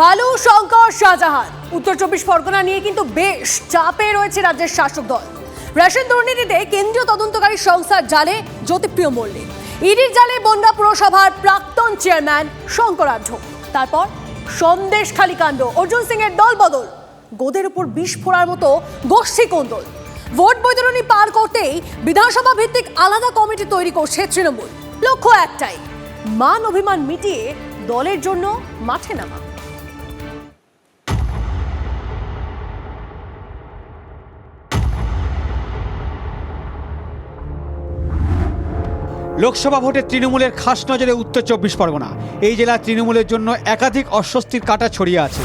বালু, শঙ্কর, শাহজাহান। উত্তর চব্বিশ পরগনা নিয়ে কিন্তু বেশ চাপে রয়েছে রাজ্যের শাসক দল। রেশন দুর্নীতিতে কেন্দ্রীয় তদন্তকারী সংস্থার জালে জ্যোতিপ্রিয় মল্লিক। ইডির জালে বনগা পুরসভার প্রাক্তন চেয়ারম্যান শঙ্করাঢ্য তারপর সন্দেশখালী কাণ্ড অর্জুন সিং এর দল বদল। গোদের উপর বিষ ফোড়ার মতো গোষ্ঠী কোন্দল। ভোট বৈতরণী পার করতেই বিধানসভা ভিত্তিক আলাদা কমিটি তৈরি করছে তৃণমূল। লক্ষ্য একটাই, মান অভিমান মিটিয়ে দলের জন্য মাঠে নামা। লোকসভা ভোটে তৃণমূলের খাস নজরে উত্তর চব্বিশ পরগনা। এই জেলা তৃণমূলের জন্য একাধিক অস্বস্তির কাটা ছড়িয়ে আছে।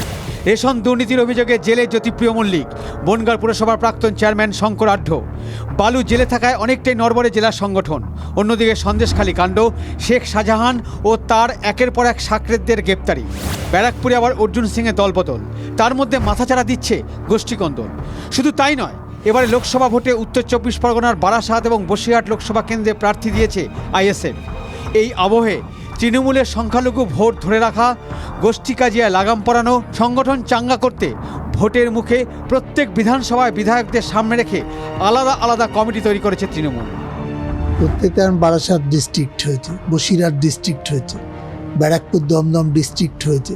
রেশন দুর্নীতির অভিযোগে জেলে জ্যোতিপ্রিয় মল্লিক, বনগাঁ পুরসভার প্রাক্তন চেয়ারম্যান শঙ্কর আঢ্য বালু জেলে থাকায় অনেকটাই নরবরে জেলার সংগঠন। অন্যদিকে সন্দেশখালী কাণ্ড, শেখ শাহজাহান ও তার একের পর এক সাকরেদদের গ্রেপ্তারি। ব্যারাকপুরে আবার অর্জুন সিংয়ের দলবদল। তার মধ্যে মাথাচাড়া দিচ্ছে গোষ্ঠীকন্দল শুধু তাই নয় এবারে লোকসভা ভোটে উত্তর চব্বিশ পরগনার বারাসাত এবং বসিরহাট লোকসভা কেন্দ্রে প্রার্থী দিয়েছে আইএসএফ। এই আবহে তৃণমূলের সংখ্যালঘু ভোট ধরে রাখা, গোষ্ঠী কাজিয়ায় লাগাম পরানো, সংগঠন চাঙ্গা করতে ভোটের মুখে প্রত্যেক বিধানসভায় বিধায়কদের সামনে রেখে আলাদা আলাদা কমিটি তৈরি করেছে তৃণমূল। প্রত্যেকটা বারাসাত ডিস্ট্রিক্ট হয়েছে, বসিরহাট ডিস্ট্রিক্ট হয়েছে, ব্যারাকপুর দমদম ডিস্ট্রিক্ট হয়েছে।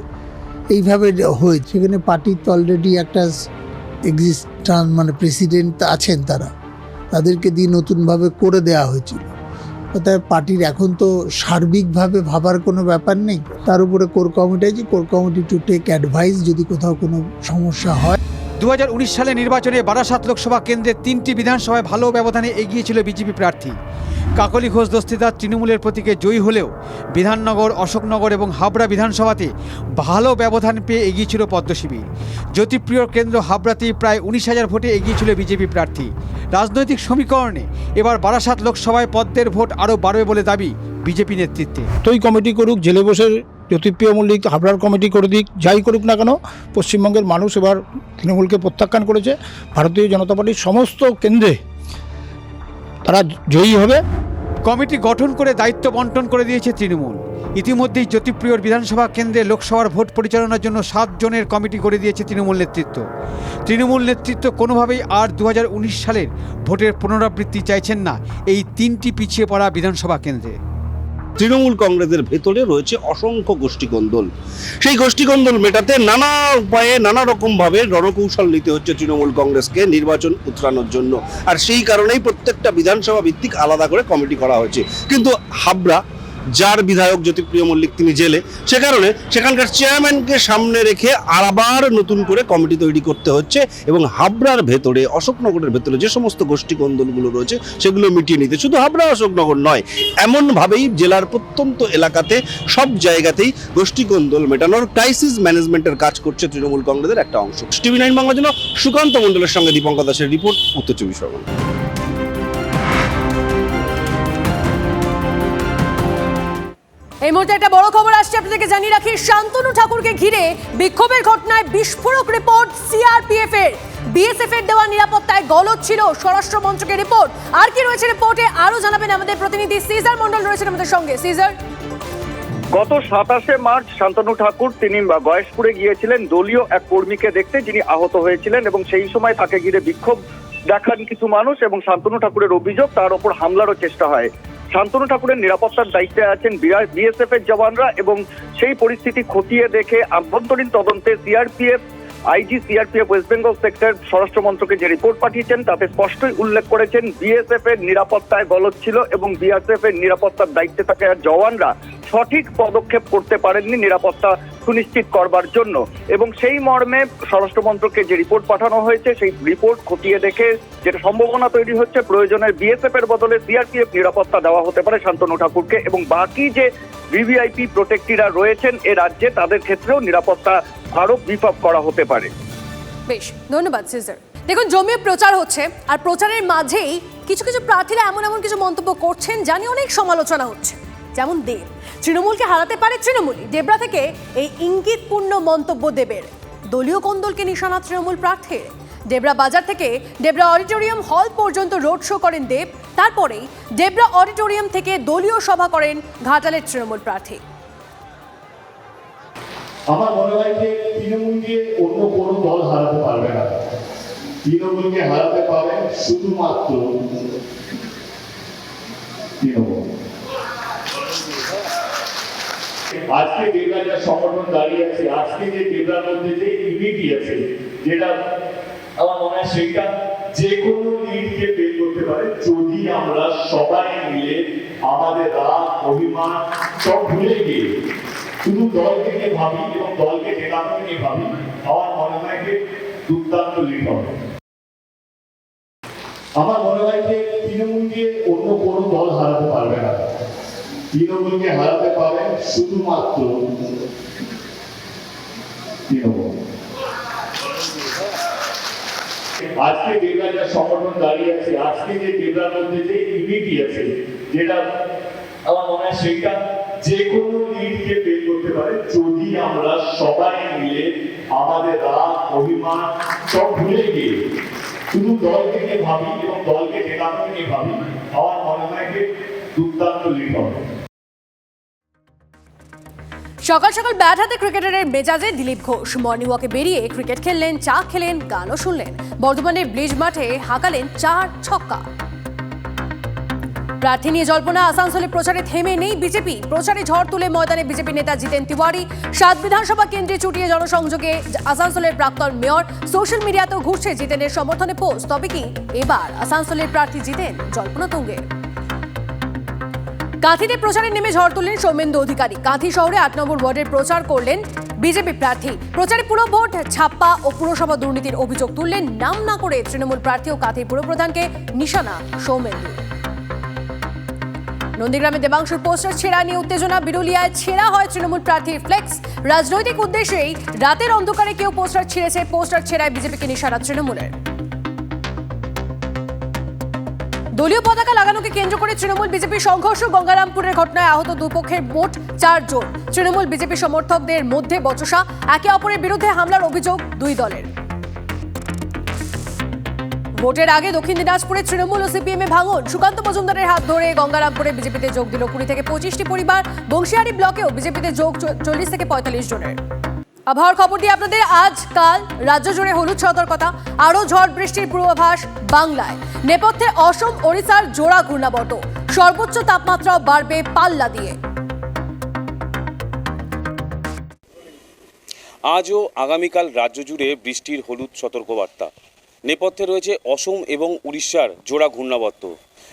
এইভাবে হয়েছে। সেখানে পার্টির তো অলরেডি একটা এক্সিস্টান মানে প্রেসিডেন্ট আছেন তারা। তাদেরকে দিয়ে নতুনভাবে করে দেওয়া হয়েছিল। অর্থাৎ পার্টির এখন তো সার্বিকভাবে ভাবার কোনো ব্যাপার নেই। তার উপরে কোর কমিটি আছে। Core committee to take advice যদি কোথাও কোনো সমস্যা হয়। দু হাজার উনিশ সালে নির্বাচনে বারাসাত লোকসভা কেন্দ্রের তিনটি বিধানসভায় ভালো ব্যবধানে এগিয়েছিল বিজেপি প্রার্থী। কাকলি ঘোষ দস্তিদার তৃণমূলের প্রতীকে জয়ী হলেও বিধাননগর, অশোকনগর এবং হাবড়া বিধানসভাতে ভালো ব্যবধান পেয়ে এগিয়েছিল পদ্মশিবির জ্যোতিপ্রিয় কেন্দ্র হাবড়াতেই প্রায় উনিশ হাজার ভোটে এগিয়েছিল বিজেপি প্রার্থী। রাজনৈতিক সমীকরণে এবার বারাসাত লোকসভায় পদ্মের ভোট আরও বাড়বে বলে দাবি বিজেপি নেতৃত্বে। তোই কমিটি করুক, জেলে বসে জ্যোতিপ্রিয় মল্লিক, হাবড়ার কমিটি করে দিক, যাই করুক না কেন, পশ্চিমবঙ্গের মানুষ এবার তৃণমূলকে প্রত্যাখ্যান করেছে। ভারতীয় জনতা পার্টির সমস্ত কেন্দ্রে তারা জয়ী হবে। কমিটি গঠন করে দায়িত্ব বন্টন করে দিয়েছে তৃণমূল। ইতিমধ্যেই জ্যোতিপ্রিয়র বিধানসভা কেন্দ্রে লোকসভার ভোট পরিচালনার জন্য সাতজনের কমিটি করে দিয়েছে তৃণমূল নেতৃত্ব। তৃণমূল নেতৃত্ব কোনোভাবেই আর দু হাজার উনিশ সালের ভোটের পুনরাবৃত্তি চাইছেন না। এই তিনটি পিছিয়ে পড়া বিধানসভা কেন্দ্রে। তৃণমূল কংগ্রেসের ভেতরে রয়েছে অসংখ্য গোষ্ঠীকন্দল। সেই গোষ্ঠীকন্দল মেটাতে নানা উপায়ে নানা রকম ভাবে রণকৌশল নিতে হচ্ছে তৃণমূল কংগ্রেসকে নির্বাচন উতরানোর জন্য। আর সেই কারণেই প্রত্যেকটা বিধানসভা ভিত্তিক আলাদা করে কমিটি করা হয়েছে। কিন্তু হাবড়া যার বিধায়ক জ্যোতিপ্রিয় মল্লিক তিনি জেলে। সে কারণে সেখানকার চেয়ারম্যানকে সামনে রেখে আবার নতুন করে কমিটি তৈরি করতে হচ্ছে এবং হাবড়ার ভেতরে, অশোকনগরের ভেতরে যে সমস্ত গোষ্ঠী কন্দলগুলো রয়েছে সেগুলো মিটিয়ে নিতে। শুধু হাবড়া অশোকনগর নয়, এমনভাবেই জেলার প্রত্যন্ত এলাকাতে সব জায়গাতেই গোষ্ঠী কন্দল মেটানোর ক্রাইসিস ম্যানেজমেন্টের কাজ করছে তৃণমূল কংগ্রেসের একটা অংশ। টিভি নাইন বাংলার জন্য সুকান্ত মণ্ডলের সঙ্গে দীপঙ্কর দাসের রিপোর্ট উত্তর চব্বিশ পরগনা। এই মুহূর্তে একটা বড় খবর আসছে, আপনাদেরকে জানিয়ে রাখি, শান্তনু ঠাকুরকে ঘিরে বিক্ষোভের ঘটনায় বিস্ফোরক রিপোর্ট সিআরপিএফ এর। বিএসএফ এর দেওয়া নিরাপত্তায় গলদ ছিল, স্বরাষ্ট্র মন্ত্রকের রিপোর্ট। আর কি রয়েছে রিপোর্টে আরও জানাবেন আমাদের প্রতিনিধি সিজার মন্ডল রয়েছেন আমাদের সঙ্গে। সিজার? গত সাতাশে মার্চ শান্তনু ঠাকুর, তিনি গয়েশপুরে গিয়েছিলেন, দলীয় এক কর্মীকে দেখতে যিনি আহত হয়েছিলেন এবং সেই সময় তাকে ঘিরে বিক্ষোভ দেখান কিছু মানুষ এবং শান্তনু ঠাকুরের অভিযোগ, তার ওপর হামলারও চেষ্টা হয়। শান্তনু ঠাকুরের নিরাপত্তার দায়িত্বে আছেন বিএসএফ এর জওয়ানরা এবং সেই পরিস্থিতি খতিয়ে দেখে আভ্যন্তরীণ তদন্তে CRPF, IG CRPF, West Bengal sector স্বরাষ্ট্র মন্ত্রকে যে রিপোর্ট পাঠিয়েছেন তাতে স্পষ্টই উল্লেখ করেছেন বিএসএফ এর নিরাপত্তায় গলত ছিল এবং বিএসএফ এর নিরাপত্তার দায়িত্বে থাকা জওয়ানরা সঠিক পদক্ষেপ করতে পারেননি নিরাপত্তা সুনিশ্চিত করবার জন্য। এবং সেই মর্মে স্বরাষ্ট্র মন্ত্রকে যে রিপোর্ট পাঠানো হয়েছে, সেই রিপোর্ট খতিয়ে দেখে যেটা সম্ভাবনা তৈরি হচ্ছে প্রয়োজনে বিএসএফ এর বদলে সিআরপিএফ নিরাপত্তা দেওয়া হতে পারে শান্তনু ঠাকুরকে। এবং বাকি যে ভিভিআইপি প্রোটেক্টিরা রয়েছেন এ রাজ্যে, তাদের ক্ষেত্রেও নিরাপত্তা আরও বিপ করা হতে পারে। বেশ, ধন্যবাদ, সিজার। দেখুন, জমিয়ে প্রচার হচ্ছে, আর প্রচারের মাঝেই কিছু কিছু প্রার্থীরা এমন এমন কিছু মন্তব্য করছেন জানি অনেক সমালোচনা হচ্ছে। যেমন দেব। তৃণমূলকে হারাতে পারে তৃণমূলই। দেবরা থেকে এই ইঙ্গিতপূর্ণ মন্তব্য দেবের। দলীয় কোন্দলকে নিশানা তৃণমূল প্রার্থীর। দেবরা বাজার থেকে দেবরা অডিটোরিয়াম হল পর্যন্ত রোড শো করেন দেব। তারপরেই দেবরা অডিটোরিয়াম থেকে দলীয় সভা করেন ঘাটালের তৃণমূল প্রার্থী। আমার মনে হয় যে তৃণমূলকে অন্য কোনো দল হারাতে পারবে না। তৃণমূলকে হারাতে পারে শুধুমাত্র তৃণমূল। আজকে দেবরা যা সংগঠন দাঁড়িয়ে আছে, আজকে যে দেবরার মধ্যে যে ইউনিটি আছে, যেটা আমার মনে হয় সেটা যে কোনো লিডকে বের করতে পারে, যদি আমরা সবাই মিলে আমাদের রাগ, অভিমান সব ভুলে গিয়ে শুধু দলকে নিয়ে ভাবি এবং দলকে নিয়ে ভাবি, আমার মনে হয় যে দুর্দান্ত লিড হবে। আমার মনে হয় যে তৃণমূলকে অন্য কোনো দল হারাতে পারবে না। তৃণমূলকে হারাতে পারেন শুধুমাত্র আজকে দেবরা যা সংগঠন দাঁড়িয়ে আছে। আজকে যে মধ্যে যে ইউনিটি আছে, যেটা আমার মনে হয় যে কোনো বের করতে পারে। যদি আমরা সবাই মিলে আমাদের রাগ, অভিমান সব ভুলে গিয়ে শুধু দলকে নিয়ে ভাবি এবং দলকে জেতানো নিয়ে ভাবি, আমার মনে হয় যে দুর্দান্ত লিড হবে। সকাল সকাল ব্যাট হাতে ক্রিকেটারের মেজাজে দিলীপ ঘোষ। মর্নিং ওয়াকে বেরিয়ে ক্রিকেট খেললেন, চা খেলেন, গানও শুনলেন। বর্ধমানের ব্লিজ মাঠে হাঁকালেন চার ছক্কা। প্রার্থী নিয়ে জল্পনা, আসানসোলে প্রচারে থেমে নেই বিজেপি। প্রচারে ঝড় তুলে ময়দানে বিজেপি নেতা জিতেন তিওয়ারি। সাত বিধানসভা কেন্দ্রে চুটিয়ে জনসংযোগে আসানসোলের প্রাক্তন মেয়র। সোশ্যাল মিডিয়াতেও ঘুরছে জিতেনের সমর্থনে পোস্ট। তবে কি এবার আসানসোলের প্রার্থী জিতেন জল্পনা তুঙ্গে? কাঁথিতে প্রচারে নেমে ঝড় তুললেন সৌমেন্দু অধিকারী। কাঁথি শহরে আট নম্বর ওয়ার্ডের প্রচার করলেন বিজেপি প্রার্থী। প্রচারে পুরো ভোট, ছাপ্পা ও পুরসভা দুর্নীতির অভিযোগ তুললেন। নাম না করে তৃণমূল প্রার্থী ও কাঁথির পুরপ্রধানকে নিশানা সৌমেন্দু। নন্দীগ্রামে দেবাংশুর পোস্টার ছেঁড়া নিয়ে উত্তেজনা। বিরুলিয়ায় ছেঁড়া হয় তৃণমূল প্রার্থীর ফ্লেক্স। রাজনৈতিক উদ্দেশ্যেই রাতের অন্ধকারে কেউ পোস্টার ছিঁড়েছে। পোস্টার ছেঁড়ায় বিজেপিকে নিশানা তৃণমূলের। দলীয় পতাকা লাগানোকে কেন্দ্র করে তৃণমূল বিজেপি সংঘর্ষ গঙ্গারামপুরের ঘটনায় আহত দুপক্ষের মোট চারজন। তৃণমূল বিজেপি সমর্থকদের মধ্যে বচসা, একে অপরের বিরুদ্ধে হামলার অভিযোগ দুই দলের। ভোটের আগে দক্ষিণ দিনাজপুরে তৃণমূল ও সিপিএম এ ভাঙন। সুকান্ত মজুমদারের হাত ধরে গঙ্গারামপুরে বিজেপিতে যোগ দিল কুড়ি থেকে পঁচিশটি পরিবার। বংশিয়ারি ব্লকেও বিজেপিতে যোগ চল্লিশ থেকে পঁয়তাল্লিশ জনের। আবহাওয়ার খবর দিয়ে আপনাদের আজ কাল রাজ্য জুড়ে হলুদ সতর্কতা, আরও ঝড় বৃষ্টির পূর্বাভাস বাংলায়। নেপথ্যে অসম, ওড়িশার জোড়া ঘূর্ণাবর্ত। সর্বোচ্চ তাপমাত্রা বাড়বে পাল্লা দিয়ে। আজও আগামীকাল রাজ্য জুড়ে বৃষ্টির হলুদ সতর্কবার্তা। নেপথ্যে রয়েছে অসম এবং উড়িষ্যার জোড়া ঘূর্ণাবর্ত।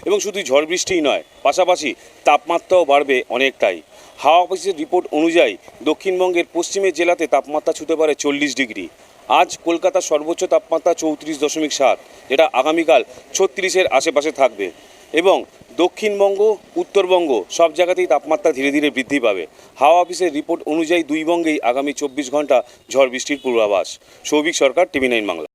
এবং শুধু ঝড় বৃষ্টিই নয়, পাশাপাশি তাপমাত্রাও বাড়বে অনেকটাই। হাওয়া অফিসের রিপোর্ট অনুযায়ী দক্ষিণবঙ্গের পশ্চিমের জেলাতে তাপমাত্রা ছুতে পারে চল্লিশ ডিগ্রি। আজ কলকাতার সর্বোচ্চ তাপমাত্রা চৌত্রিশ দশমিক সাত, যেটা আগামীকাল ছত্রিশের আশেপাশে থাকবে। এবং দক্ষিণবঙ্গ, উত্তরবঙ্গ সব জায়গাতেই তাপমাত্রা ধীরে ধীরে বৃদ্ধি পাবে। হাওয়া অফিসের রিপোর্ট অনুযায়ী দুই বঙ্গেই আগামী চব্বিশ ঘণ্টা ঝড় বৃষ্টির পূর্বাভাস। Souvik Sarkar, TV nine Bangla.